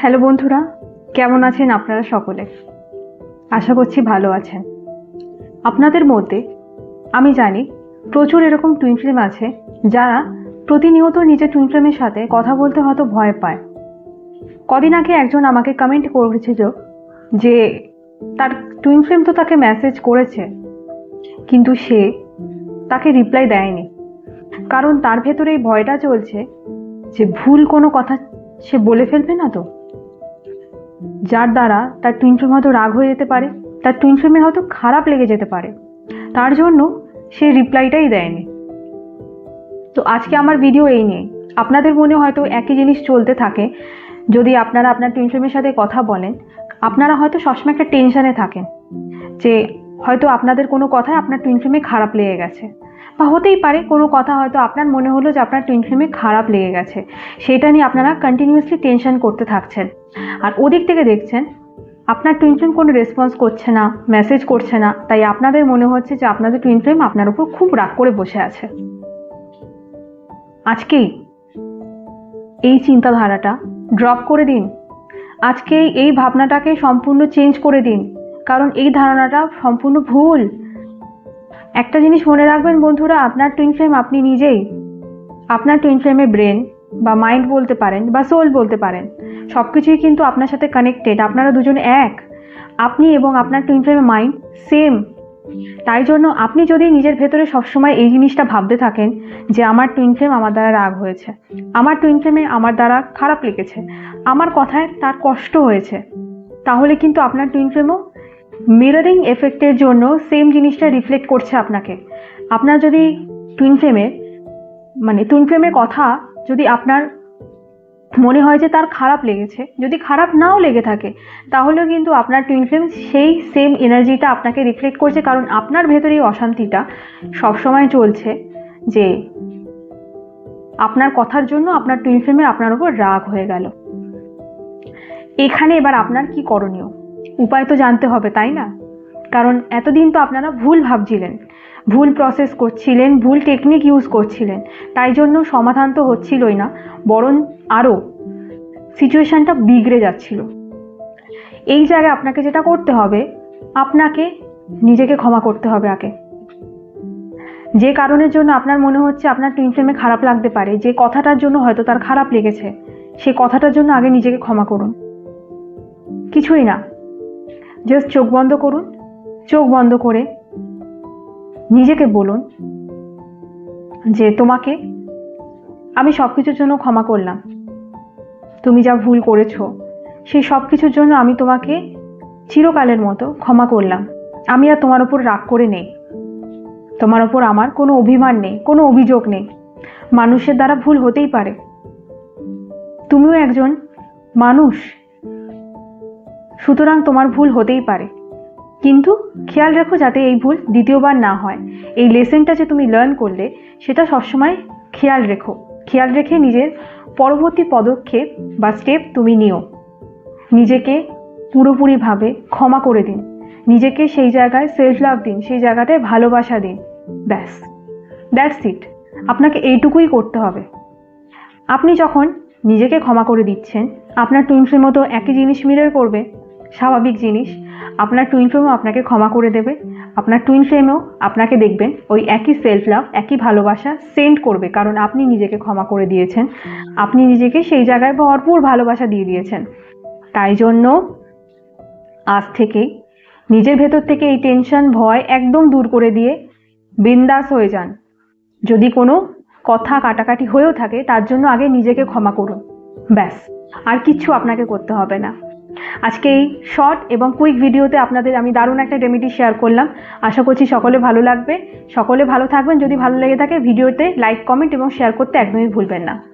Hello বন্ধুরা, কেমন আছেন আপনারা সকলে? আশা করছি ভালো আছেন। আপনাদের মধ্যে আমি জানি প্রচুর এরকম টুইন ফিল্ম আছে যারা প্রতিনিয়ত নিজের টুইন ফিল্মের সাথে কথা বলতে হয়তো ভয় পায়। কদিন আগে একজন আমাকে কমেন্ট করেছিল যে তার টুইন ফিল্ম তো তাকে মেসেজ করেছে, কিন্তু সে তাকে রিপ্লাই দেয়নি। কারণ তার ভেতরে এই ভয়টা চলছে যে ভুল কোনো কথা সে বলে ফেলবে না তো? যার দ্বারা তার টুইন ফিল্ম হয়তো রাগ হয়ে যেতে পারে, তার টুইন ফিল্মের হয়তো খারাপ লেগে যেতে পারে। তার জন্য সে রিপ্লাইটাই দেয়নি। তো আজকে আমার ভিডিও এই নিয়ে। আপনাদের মনে হয়তো একই জিনিস চলতে থাকে। যদি আপনারা আপনার টুইন ফিল্মের সাথে কথা বলেন, আপনারা হয়তো সবসময় একটা টেনশানে থাকেন যে হয়তো আপনাদের কোনো কথায় আপনার টুইন ফিল্মে খারাপ লেগে গেছে। বা হতেই পারে কোনো কথা হয়তো আপনার মনে হলো যে আপনার টুইন ফ্লেমে খারাপ লেগে গেছে। সেটা নিয়ে আপনারা কন্টিনিউয়াসলি টেনশন করতে থাকছেন। আর ওদিক থেকে দেখছেন, আপনার টুইন ফ্লেম কোনো রেসপন্স করছে না মেসেজ করছে না। তাই আপনাদের মনে হচ্ছে যে আপনাদের টুইন ফ্লেম আপনার উপর খুব রাগ করে বসে আছে। আজকেই এই চিন্তাধারাটা ড্রপ করে দিন। আজকেই এই ভাবনাটাকে সম্পূর্ণ চেঞ্জ করে দিন। কারণ এই ধারণাটা সম্পূর্ণ ভুল। একটা জিনিস মনে রাখবেন বন্ধুরা, আপনার টুইন ফ্লেম আপনি নিজেই, আপনার টুইন ফ্লেমের ব্রেন বা মাইন্ড বলতে পারেন বা সোল বলতে পারেন সব কিছুই কিন্তু আপনার সাথে কানেক্টেড আপনারা দুজন এক। আপনি এবং আপনার টুইন ফ্লেমের মাইন্ড সেম তাই জন্য আপনি যদি নিজের ভেতরে সবসময় এই জিনিসটা ভাবতে থাকেন যে আমার টুইন ফ্লেম আমার দ্বারা রাগ হয়েছে, আমার টুইন ফ্লেমে আমার দ্বারা খারাপ লেগেছে, আমার কথায় তার কষ্ট হয়েছে, তাহলে কিন্তু আপনার টুইন ফ্লেমও মিররিং এফেক্টের জন্য সেম জিনিসটা রিফ্লেক্ট করছে আপনাকে। আপনার যদি টুইন ফ্লেমের মানে টুইন ফ্লেমের কথা যদি আপনার মনে হয় যে তার খারাপ লেগেছে, যদি খারাপ নাও লেগে থাকে তাহলেও কিন্তু আপনার টুইন ফ্লেম সেই সেম এনার্জিটা আপনাকে রিফ্লেক্ট করছে কারণ আপনার ভেতরে এই অশান্তিটা সবসময় চলছে যে আপনার কথার জন্য আপনার টুইন ফ্লেমের আপনার উপর রাগ হয়ে গেল। এখানে এবার আপনার কি করণীয়? উপায় তো জানতে হবে, তাই না? কারণ এতদিন তো আপনারা ভুল ভাবছিলেন। ভুল প্রসেস করছিলেন, ভুল টেকনিক ইউজ করছিলেন। তাই জন্য সমাধান তো হচ্ছিলই না, বরং আরও সিচুয়েশানটা বিগড়ে যাচ্ছিল। এই জায়গায় আপনাকে যেটা করতে হবে, আপনাকে নিজেকে ক্ষমা করতে হবে আগে। যে কারণের জন্য আপনার মনে হচ্ছে আপনার টুইন ফ্লেমে খারাপ লাগতে পারে, যে কথাটার জন্য হয়তো তার খারাপ লেগেছে, সে কথাটার জন্য আগে নিজেকে ক্ষমা করুন। কিছুই না। জাস্ট চোখ বন্ধ করুন। চোখ বন্ধ করে নিজেকে বলুন যে তোমাকে আমি সব কিছুর জন্য ক্ষমা করলাম। তুমি যা ভুল করেছ, সেই সব কিছুর জন্য আমি তোমাকে চিরকালের মতো ক্ষমা করলাম। আমি আর তোমার ওপর রাগ করে নেই। তোমার ওপর আমার কোনো অভিমান নেই, কোনো অভিযোগ নেই। মানুষের দ্বারা ভুল হতেই পারে। তুমিও একজন মানুষ। সুতরাং তোমার ভুল হতেই পারে। কিন্তু খেয়াল রেখো যাতে এই ভুল দ্বিতীয়বার না হয়। এই লেসেনটা যে তুমি লার্ন করলে, সেটা সবসময় খেয়াল রেখো। খেয়াল রেখে নিজের পরবর্তী পদক্ষেপ বা স্টেপ তুমি নিও। নিজেকে পুরোপুরিভাবে ক্ষমা করে দিন। নিজেকে সেই জায়গায় সেলফ লাভ দিন, সেই জায়গাটায় ভালোবাসা দিন। ব্যাস। দ্যাটস ইট আপনাকে এইটুকুই করতে হবে। আপনি যখন নিজেকে ক্ষমা করে দিচ্ছেন, আপনার টুইনসের মতো একই জিনিস মিরর করবে। স্বাভাবিক জিনিস। আপনার টুইন ফ্লেমও আপনাকে ক্ষমা করে দেবে। আপনার টুইন ফ্লেমেও আপনাকে দেখবেন ওই একই সেলফ লাভ একই ভালোবাসা সেন্ড করবে। কারণ আপনি নিজেকে ক্ষমা করে দিয়েছেন। আপনি নিজেকে সেই জায়গায় ভরপুর ভালোবাসা দিয়ে দিয়েছেন। তাই জন্য আজ থেকেই নিজের ভেতর থেকে এই টেনশন ভয় একদম দূর করে দিয়ে বিন্দাস হয়ে যান। যদি কোনো কথা কাটাকাটি হয়েও থাকে, তার জন্য আগে নিজেকে ক্ষমা করুন। ব্যাস, আর কিচ্ছু আপনাকে করতে হবে না। আজকে এই শর্ট এবং কুইক ভিডিওতে আপনাদের আমি দারুণ একটা রেমেডি শেয়ার করলাম। আশা করছি সকলে ভালো লাগবে। সকলে ভালো থাকবেন। যদি ভালো লেগে থাকে ভিডিওতে লাইক কমেন্ট এবং শেয়ার করতে একদমই ভুলবেন না।